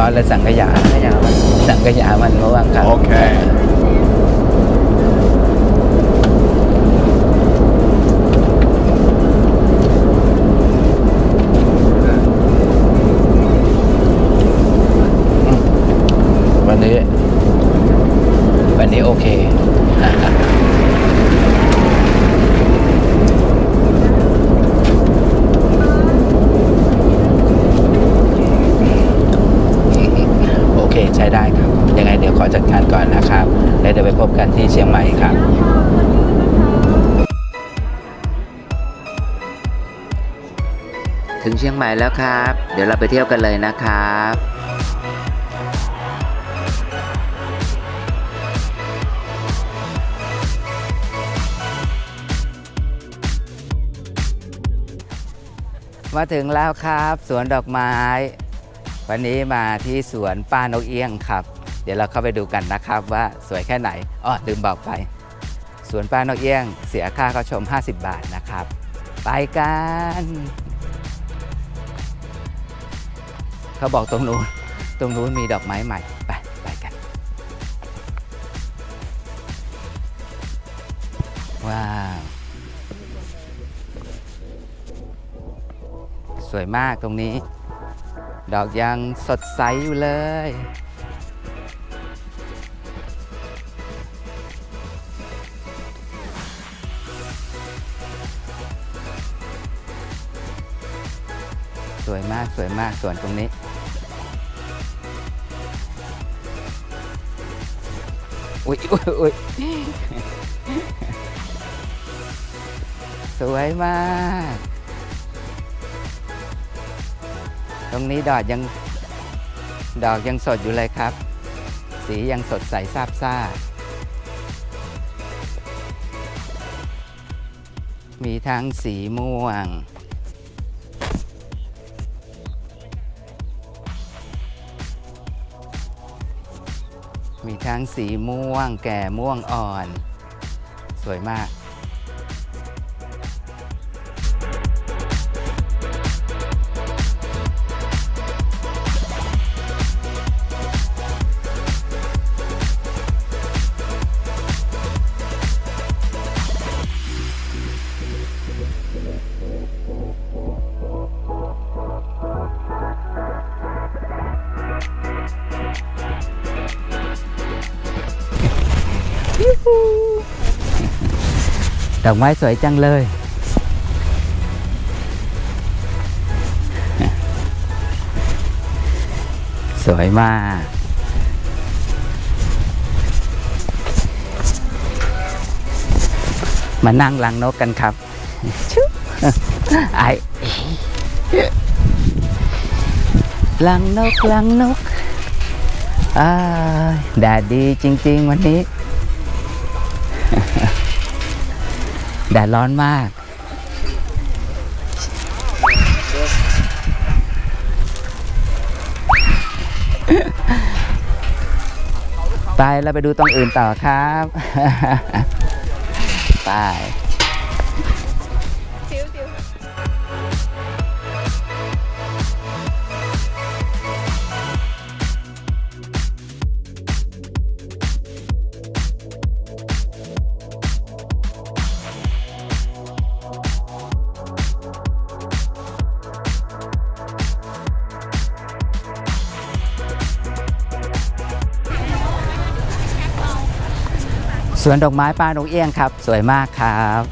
ซอสและสังขยาสังขยามันสังขยามันม่วงครับ โอเค พบกันที่เชียงใหม่ครับถึงเชียงใหม่แล้วครับ เดี๋ยวเราไปเที่ยวกันเลยนะครับมาถึงแล้วครับ สวนดอกไม้ วันนี้มาที่สวนป้านกเอี้ยงครับ เดี๋ยวเราเข้าไปดูกันนะครับว่าสวยแค่ไหนอ้อลืมบอกไปสวนป้านกเอี้ยง เสียค่าเข้าชม 50 บาทนะครับ ไปกัน เขาบอกตรงนู้นตรงนู้นมีดอกไม้ใหม่ ไปไปกัน ว้าว สวยมากตรงนี้ ดอกยังสดใสอยู่เลย สวยมากสวยมากสวนตรงนี้ อุ๊ยอุ๊ยอุ๊ยสวยมาก ตรงนี้ดอกยังดอกยังสดอยู่เลยครับ สียังสดใสซาบซ่า มีทั้งสีม่วง มีทั้งสีม่วง แก่ม่วงอ่อน สวยมาก ดอกไม้สวยจังเลยสวยมาก มานั่งลังนกกันครับชุบไอลังนกลังนกอ่าแดดดีจริง ๆ วันนี้ แดดร้อนมาก ไปเราไปดูตรงอื่นต่อครับ ไป สวนดอกไม้ป้านกเอี้ยงครับ สวยมากครับ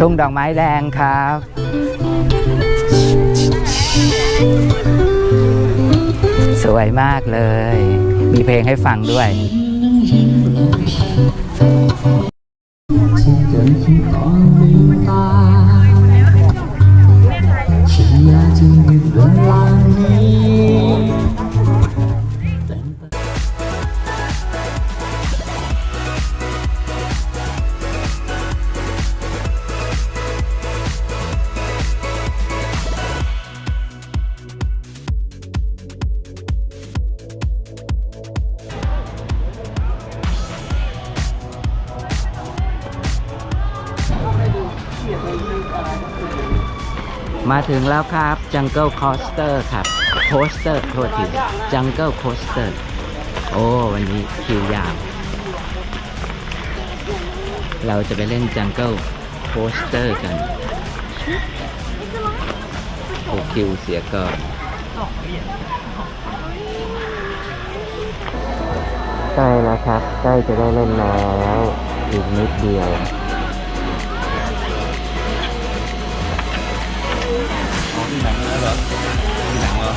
ทุ่งดอกไม้แดงครับ สวยมากเลย มีเพลงให้ฟังด้วย มาถึงแล้วครับ Jungle Coaster ครับ Coaster โทษที Jungle Coaster โอ้ วันนี้คิวยาว เราจะไปเล่น Jungle Coaster กันโอคิวเสียก่อนใกล้แล้วครับ ใกล้จะได้เล่นแล้ว อีกนิดเดียว หนังแล้วเหรอหนังเหรอ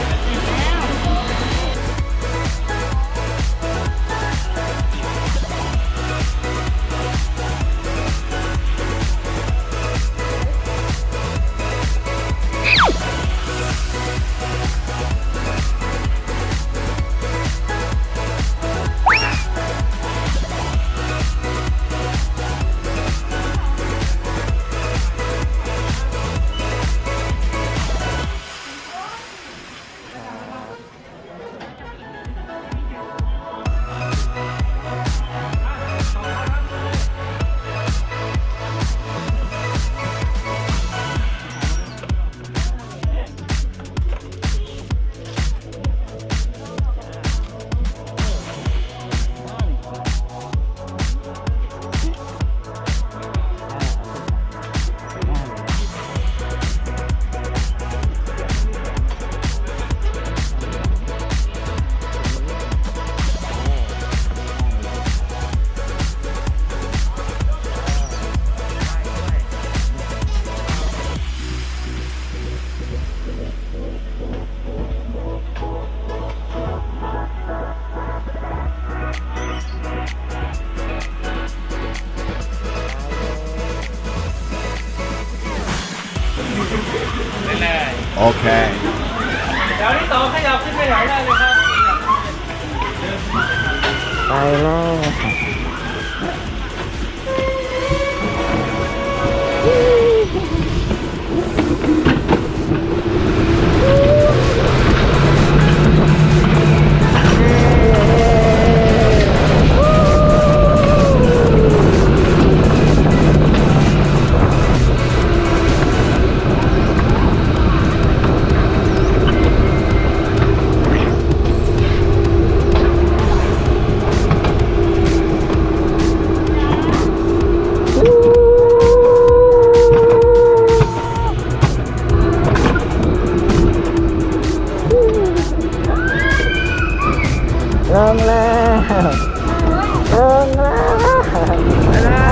ลงแล้วลงแล้ว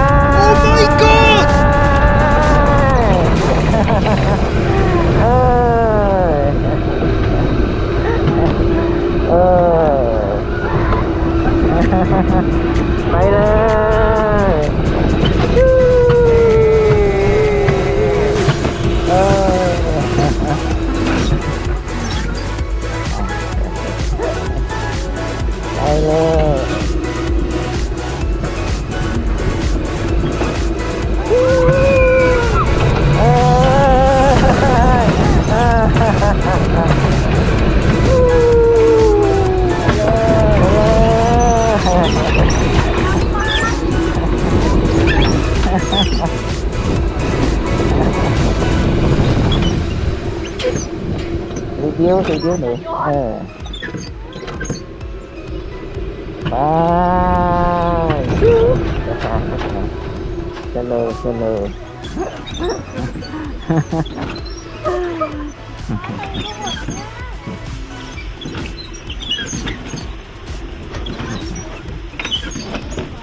สีคิ้วหนูเออไปสโลสโล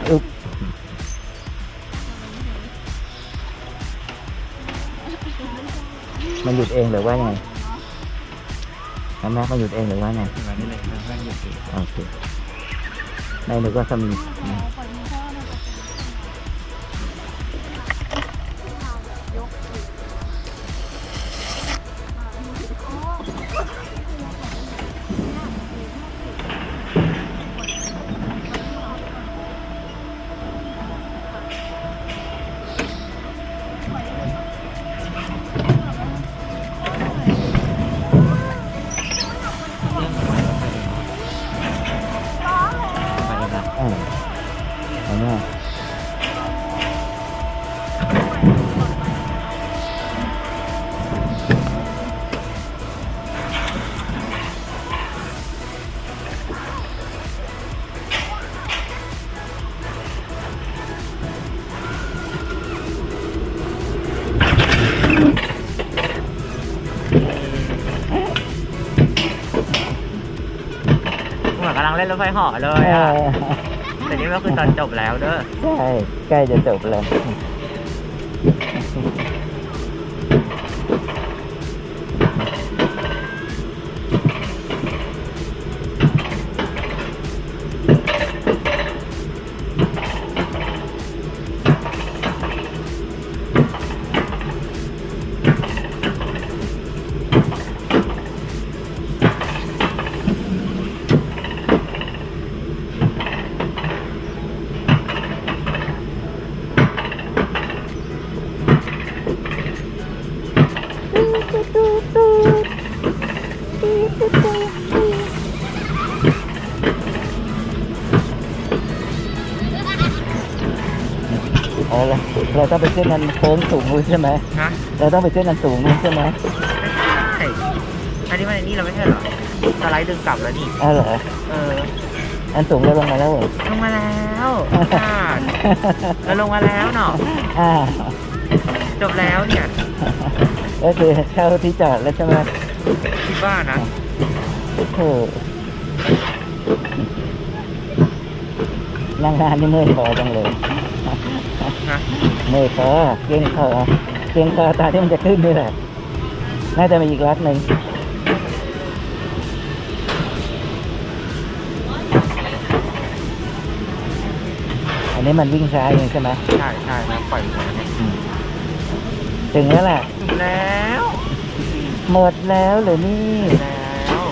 อึ๊บมันหยุดเองหรือว่าไง แล้วแม่ก็หยุดเองหรือว่าไง มาได้เลยค่อยๆหยุดโอเคในนึกว่าสมิงนะ กำลังเล่นรถไฟเหาะเลเอยอะอแต่นี่ก็คือตอนจบแล้วเด้อใช่ใกล้จะจบแล้ว ต้องไปขึ้นนันโค้งสูงนู้นใช่ไหมฮะเราต้องไปขึ้นนันสูงนู้นใช่ไหมใช่อันนี้มันอันนี้เราไม่ใช่เหรอสไลด์ดึงกลับแล้วนี่อ้าวเหรอเอออันสูงเราลงมาแล้วเหรอลงมาแล้วค่ะเราลงมาแล้วเนาะอ่าจบแล้วเนี่ยก็คือเช่าที่จอดแล้วใช่ไหมคิดว่านะโอ้โหนั่งนานนี่เมื่อยคอจังเลย นะเมื่อยคอเกร็งคอเกร็งคอตอนที่มันจะขึ้นนี่แหละ น่าจะมีอีกรัดหนึ่งอันนี้มันวิ่งช้าเองใช่ไหมใช่ใช่นะปล่อยหัวเนี่ยถึงแล้วแหละถึงแล้วหมดแล้วเหรือนี่แล้ว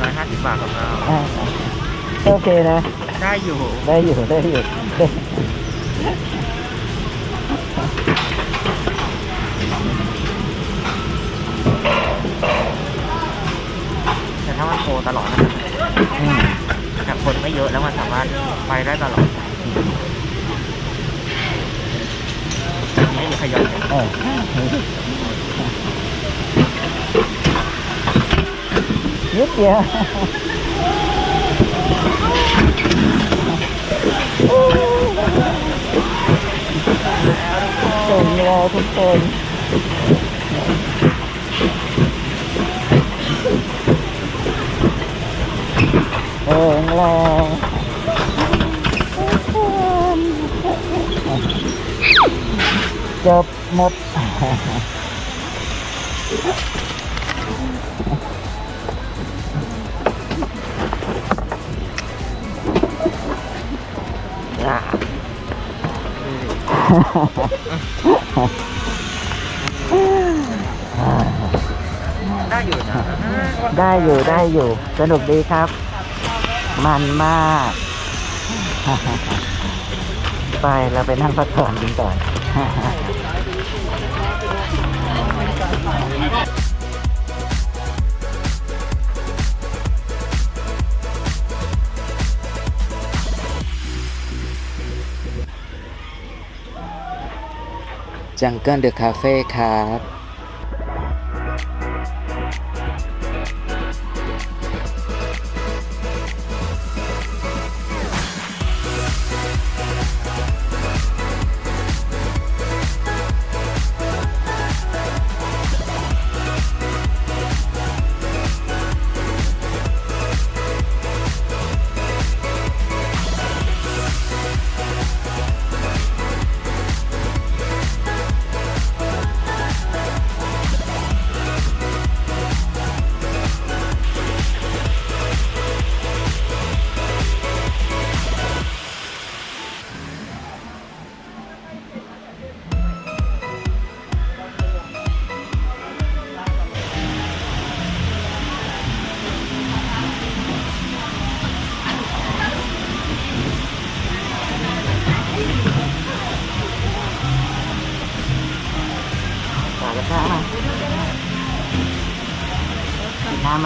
ร้อยห้าสิบบาทของเราอ่าโอเคนะ ได้อยู่ ได้อยู่ได้อยู่ มันสามารถไปได้ตลอดไม่มีใครยอมเลยเออนิดเดียวส่งรอทุกคนเออรอ จบหมดได้อยู่นะได้อยู่ได้อยู่ สนุกดีครับ มันมาก ไปเราไปนั่งพักผ่อนกันก่อน จังเกิลเดอะคาเฟ่ครับ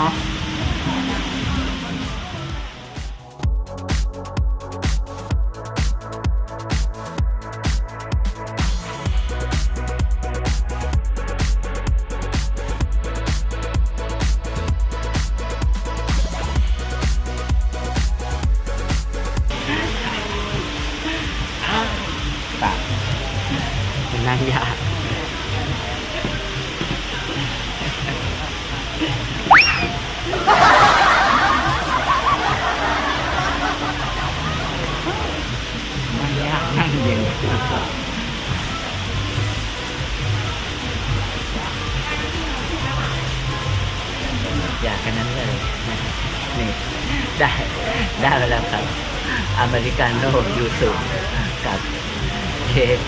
น้ มันยางเย็นอยากกันนั้นเลยนี่ได้ได้ไปแล้วครับ อเมริกาโน่ยูสุกับเค้ก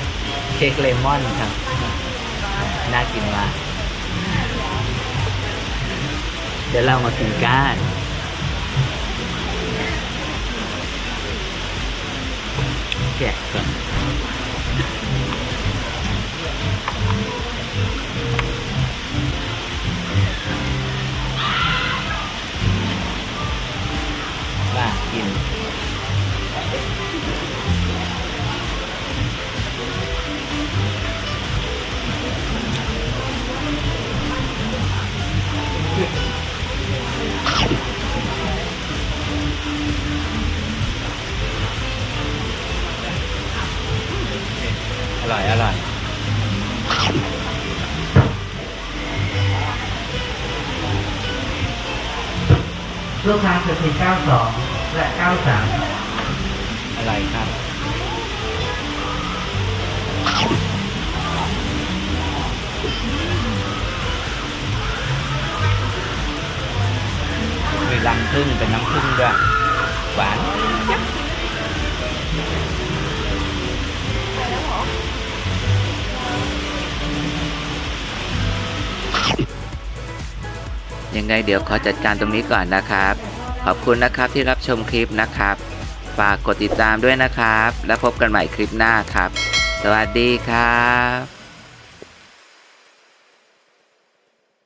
เค้กเลมอนครับ น่ากินมากเดี๋ยวเรามากินกัน แ92 และ 93อร่อยครับมีรังพึ่งเป็นน้ำพึ่งด้วย หวานจับยังไงเดี๋ยวขอจัดการตรงนี้ก่อนนะครับ ขอบคุณนะครับที่รับชมคลิปนะครับ ฝากกดติดตามด้วยนะครับ แล้วพบกันใหม่คลิปหน้าครับ สวัสดีครับ